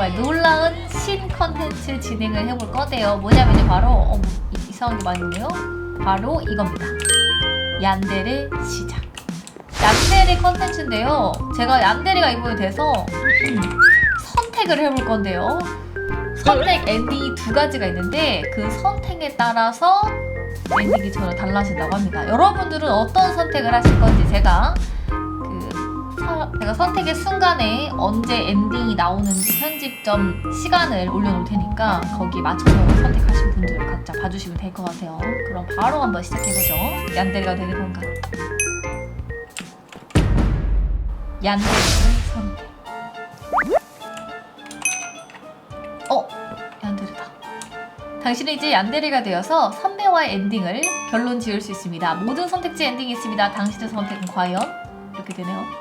정말 놀라운 신 컨텐츠 진행을 해볼 거대요. 뭐냐면요, 바로 어, 뭐, 이- 이상한 게 있네요. 바로 이겁니다. 얀데레 시작. 얀데레 컨텐츠인데요. 제가 얀데레가 이번에 돼서 선택을 해볼 건데요. 선택 엔딩이 두 가지가 있는데 그 선택에 따라서 엔딩이 전혀 달라진다고 합니다. 여러분들은 어떤 선택을 하실 건지 제가 제가 선택의 순간에 언제 엔딩이 나오는지 편집점 시간을 올려놓을 테니까 거기에 맞춰서 선택하신 분들 각자 봐주시면 될 것 같아요. 그럼 바로 한번 시작해보죠. 얀데레가 되는 건가? 얀데레 선택. 어? 얀데레다. 당신은 이제 얀데레가 되어서 선배와의 엔딩을 결론 지을 수 있습니다. 모든 선택지 엔딩이 있습니다. 당신의 선택은 과연? 이렇게 되네요.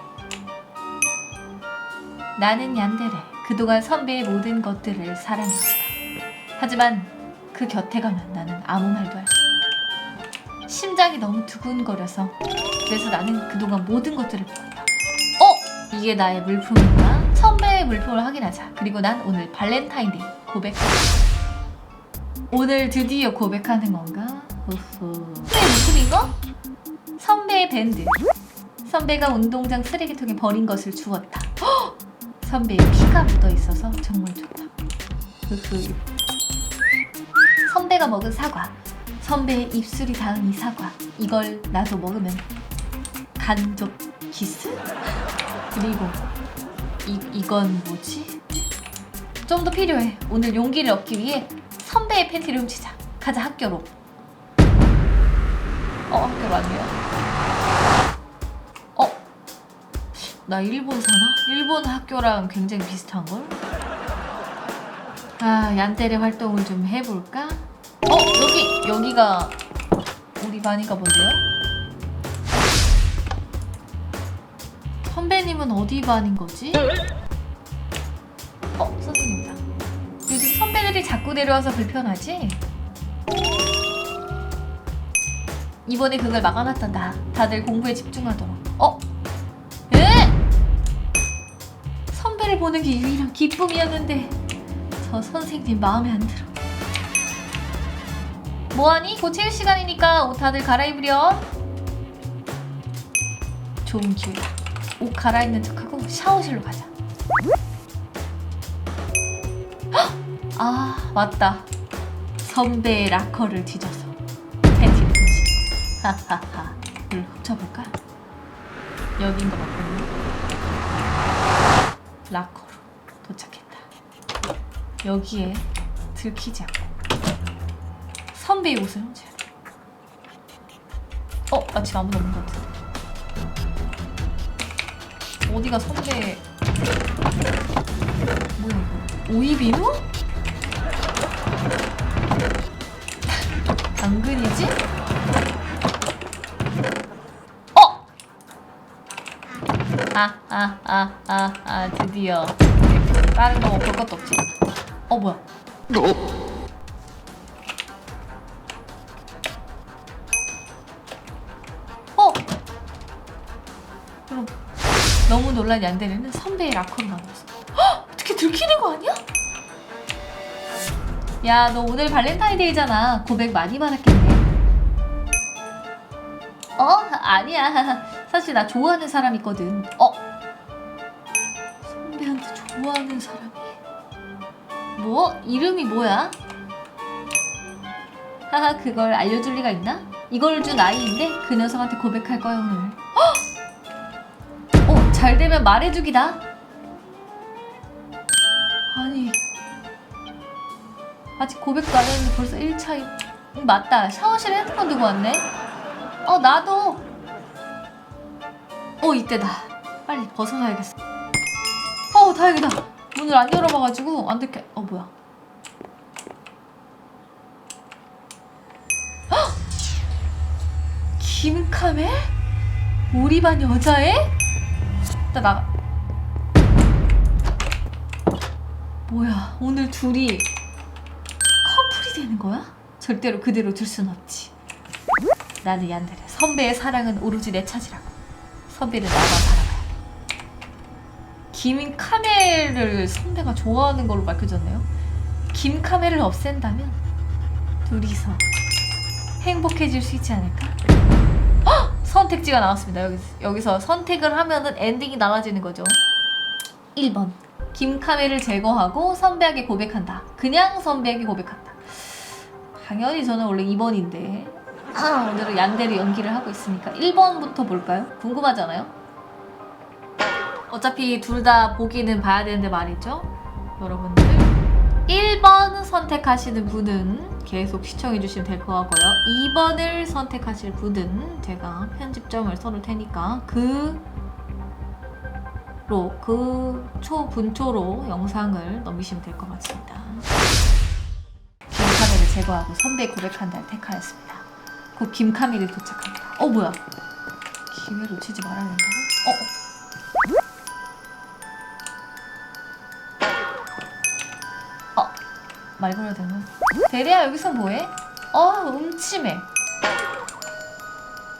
나는 얀데레. 그동안 선배의 모든 것들을 사랑했다. 하지만 그 곁에 가면 나는 아무 말도 할 수 없다. 심장이 너무 두근거려서 그래서 나는 그동안 모든 것들을 보았다. 어? 이게 나의 물품인가? 선배의 물품을 확인하자. 그리고 난 오늘 발렌타인데이 고백하자. 오늘 드디어 고백하는 건가? 우후. 선배의 물품인가? 선배의 밴드. 선배가 운동장 쓰레기통에 버린 것을 주웠다. 헉! 선배의 피가 묻어 있어서 정말 좋다. 선배가 먹은 사과. 선배의 입술이 닿은 이 사과. 이걸 나도 먹으면 간접 키스? 그리고 이 이건 뭐지? 좀 더 필요해. 오늘 용기를 얻기 위해 선배의 팬티를 훔치자. 가자 학교로. 어 학교 맞네요. 나 일본 사나? 일본 학교랑 굉장히 비슷한 걸? 아 얀테레 활동을 좀 해볼까? 어 여기 여기가 우리 반인가 본데요? 선배님은 어디 반인 거지? 어 선생님이다. 요즘 선배들이 자꾸 내려와서 불편하지? 이번에 그걸 막아놨단다. 다들 공부에 집중하도록. 어? 보는 게 유일한 기쁨이었는데 저 선생님 마음에 안 들어. 뭐하니? 곧 체육 시간이니까 옷 다들 갈아입으렴. 좋은 기회다. 옷 갈아입는 척하고 샤워실로 가자. 헉! 아 맞다. 선배의 라커를 뒤져서 팬티를 훔치. 하하하. 물 훔쳐볼까? 여긴 것 같거든요. 라커로 도착했다. 여기에 들키지 않고 선배의 옷을 훔쳐야 돼. 어? 나 지금 아무도 없는 것 같은데. 어디가 선배 뭐야 이거 오이비누? 당근이지? 아, 아, 아, 아, 아, 드디어. 다른 거 볼 것도 없지. 어, 뭐야? 어! 그럼 너무 놀란 얀데레는 선배의 라커를 만났어. 헉! 어떻게 들키는 거 아니야? 야, 너 오늘 발렌타인데이잖아. 고백 많이 받았겠네. 어? 아니야. 사실 나 좋아하는 사람 있거든. 어? 선배한테 좋아하는 사람이. 뭐? 이름이 뭐야? 하하, 그걸 알려줄 리가 있나? 이걸 준 아이인데 그 녀석한테 고백할 거야, 오늘. 헉! 어, 잘 되면 말해주기다. 아니. 아직 고백도 안 했는데 벌써 1차이. 응, 맞다. 샤워실에 핸드폰 두고 왔네. 어, 나도. 어, 이때다. 빨리 벗어나야겠어. 어, 다행이다. 문을 안 열어봐가지고 안 들켜. 어, 뭐야. 헉! 김카메? 우리 반 여자애? 나 나가. 뭐야, 오늘 둘이 커플이 되는 거야? 절대로 그대로 둘 순 없지. 나는 얀데레. 선배의 사랑은 오로지 내 차지라고. 선배는 나만 바라봐야 돼. 김카멜을 선배가 좋아하는 걸로 밝혀졌네요. 김 카멜을 없앤다면 둘이서 행복해질 수 있지 않을까? 헉! 선택지가 나왔습니다. 여기서, 여기서 선택을 하면은 엔딩이 나와지는 거죠. 1번. 김카멜을 제거하고 선배에게 고백한다. 그냥 선배에게 고백한다. 당연히 저는 원래 2번인데 아, 오늘은 얀데르 연기를 하고 있으니까 1번부터 볼까요? 궁금하잖아요? 어차피 둘 다 보기는 봐야 되는데 말이죠. 여러분들 1번 선택하시는 분은 계속 시청해 주시면 될 것 같고요. 2번을 선택하실 분은 제가 편집점을 써놓을 테니까 그 로, 그 초, 분초로 영상을 넘기시면 될 것 같습니다. 김카멜을 제거하고 선배 고백한다를 택하였습니다. 곧 김카멜이 도착합니다. 어, 뭐야? 기회 놓치지 말아야 된다고? 어, 어. 어, 말 걸어야 되나? 대리야, 여기서 뭐해? 어, 음침해.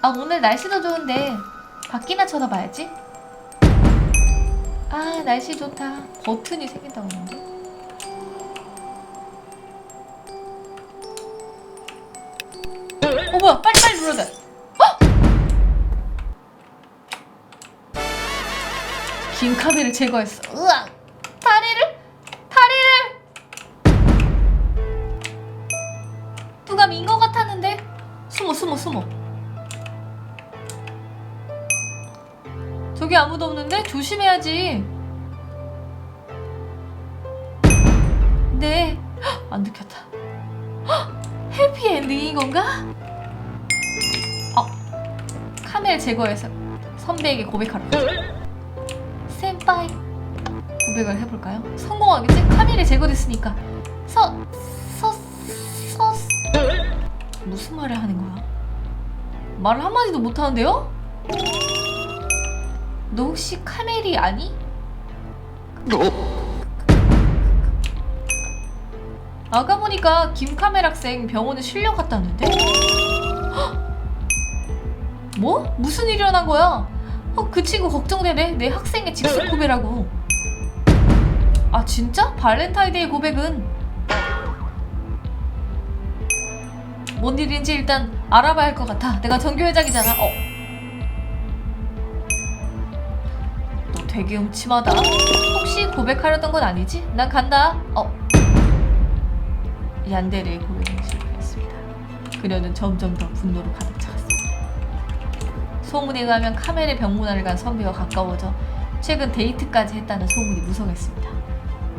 아, 오늘 날씨도 좋은데 밖이나 쳐다봐야지. 아 날씨 좋다 버튼이 생긴다고 하는데 눌러야 돼 어? 김카메를 제거했어. 으악 다리를? 다리를? 누가 민 것 같았는데? 숨어 숨어 숨어. 저기 아무도 없는데? 조심해야지. 네, 헉, 안 들켰다. 헉, 해피 엔딩인 건가? 어, 카멜 제거해서 선배에게 고백하라. 센파이 고백을 해볼까요? 성공하겠지? 카멜이 제거됐으니까 서, 서, 서, 무슨 말을 하는 거야? 말을 한마디도 못하는데요? 너 혹시 카멜이 아니? 아까 보니까 김카멜 학생 병원에 실려 갔다는데? 헉! 뭐? 무슨 일이 일어난 거야? 어, 그 친구 걱정되네. 내 학생의 직속 고백이라고. 아 진짜? 발렌타인데이 고백은 뭔 일인지 일단 알아봐야 할 것 같아. 내가 전교회장이잖아. 어. 너 되게 음침하다. 혹시 고백하려던 건 아니지? 난 간다. 어. 얀데르의 고백에 실패했습니다. 그녀는 점점 더 분노로 가득 차갔습니다. 소문에 의하면 카멜의 병문안을 간 선비와 가까워져 최근 데이트까지 했다는 소문이 무성했습니다.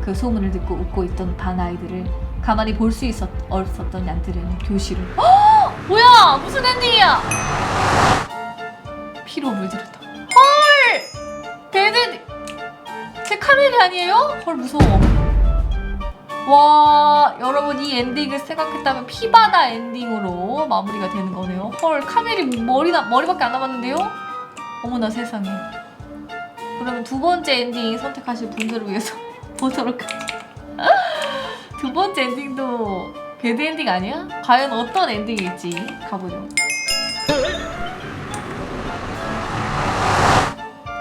그 소문을 듣고 웃고 있던 반 아이들을 가만히 볼수 없었던 얀데르는 교실을 어! 뭐야 무슨 엔딩이야? 피로 물들었다. 헐! 배드 제 카멜이 아니에요? 헐 무서워. 와 여러분 이 엔딩을 생각했다면 피바다 엔딩으로 마무리가 되는 거네요. 헐 카멜이 머리나 머리밖에 안 남았는데요? 어머나 세상에. 그러면 두 번째 엔딩 선택하실 분들을 위해서 보도록. 두 번째 엔딩도 배드 엔딩 아니야? 과연 어떤 엔딩일지 가보죠.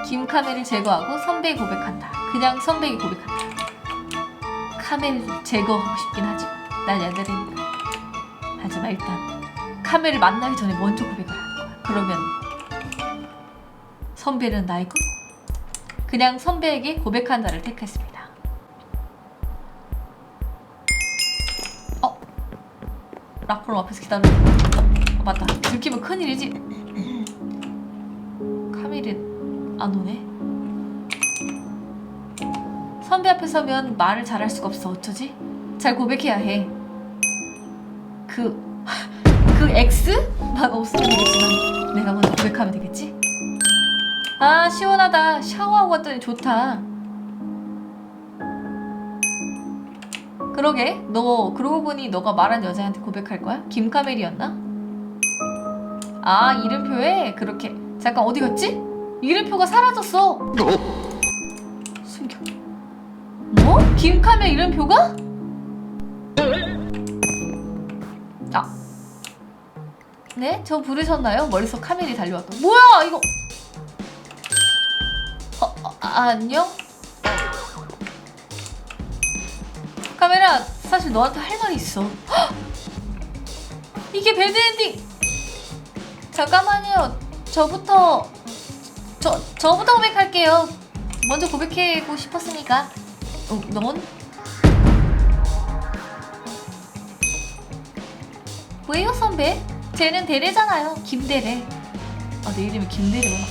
김카멜을 제거하고 선배에 고백한다. 그냥 선배에게 고백한다. 카멜을 제거하고 싶긴 하지만 난 얀데르니까. 하지만 일단 카멜을 만나기 전에 먼저 고백을 하는 거야. 그러면 선배는 나이고 그냥 선배에게 고백한다를 택했습니다. 어? 라프로 앞에서 기다려. 어, 맞다. 들키면 큰일이지. 카멜이 안 오네. 선배 앞에 서면 말을 잘할 수가 없어. 어쩌지? 잘 고백해야 해. 그, 그 X만 없으면 되겠지만 내가 먼저 고백하면 되겠지? 아 시원하다. 샤워하고 왔더니 좋다. 그러게 너 그러고 보니 너가 말한 여자한테 고백할 거야? 김카멜이었나? 아 이름표에 그렇게 잠깐 어디 갔지? 이름표가 사라졌어. 어? 김카메 이름표가? 아. 네? 저 부르셨나요? 멀리서 카메이 달려왔다. 뭐야, 이거. 어, 어, 아, 안녕? 카메라, 사실 너한테 할 말이 있어. 헉! 이게 배드엔딩! 잠깐만요. 저부터, 저, 저부터 고백할게요. 먼저 고백해고 싶었으니까. 어, 넌? 왜요 선배? 쟤는 대래잖아요. 김대래. 아 내 이름이 김대래구나.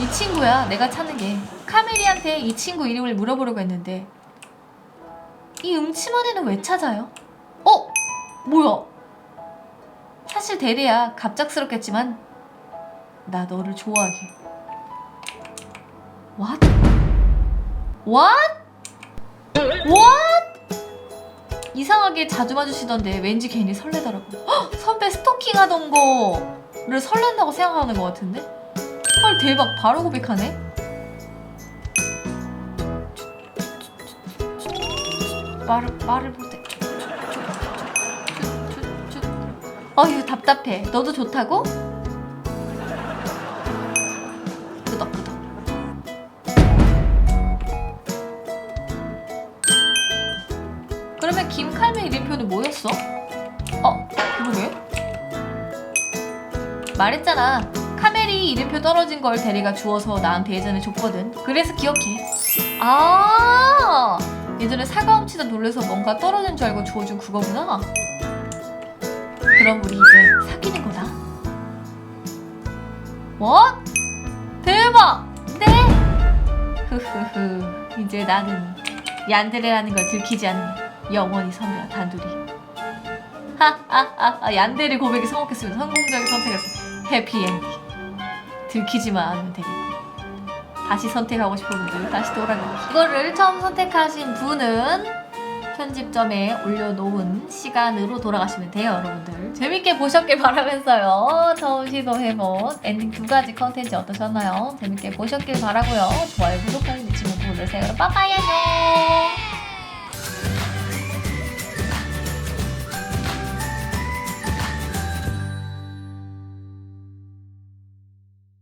이 친구야 내가 찾는 게 카메리한테 이 친구 이름을 물어보려고 했는데 이 음치마네는 왜 찾아요? 어? 뭐야? 사실 대래야 갑작스럽겠지만 나 너를 좋아해 What? What? What? 이상하게 자주 봐주시던데 왠지 괜히 설레더라고 헉! 선배 스토킹하던 거를 설렌다고 생각하는 것 같은데? 헐 대박 바로 고백하네 말을 말을 못해 어휴 답답해 너도 좋다고? 김칼매 이름표는 뭐였어? 어 그러게 말했잖아 카멜이 이름표 떨어진 걸 대리가 주워서 나한테 예전에 줬거든. 그래서 기억해. 아, 예전에 사과 훔치다 놀래서 뭔가 떨어진 줄 알고 주워준 그거구나. 그럼 우리 이제 사귀는 거다. 뭐? 대박! 네! 흐흐흐. 이제 나는 얀데레라는 걸 들키지 않는 영원히 선배와 단둘이. 하하하. 얀데레 고백에 성공했으면 성공적인 선택했어. 해피엔딩. 들키지만 않으면 되겠고 다시 선택하고 싶은 분들 다시 돌아가기 이거를 처음 선택하신 분은 편집점에 올려놓은 시간으로 돌아가시면 돼요 여러분들 재밌게 보셨길 바라면서요 처음 시도해본 엔딩 두 가지 컨텐츠 어떠셨나요? 재밌게 보셨길 바라고요 좋아요 구독하기 잊지 말고 눌러주세요 빠빠이 안녕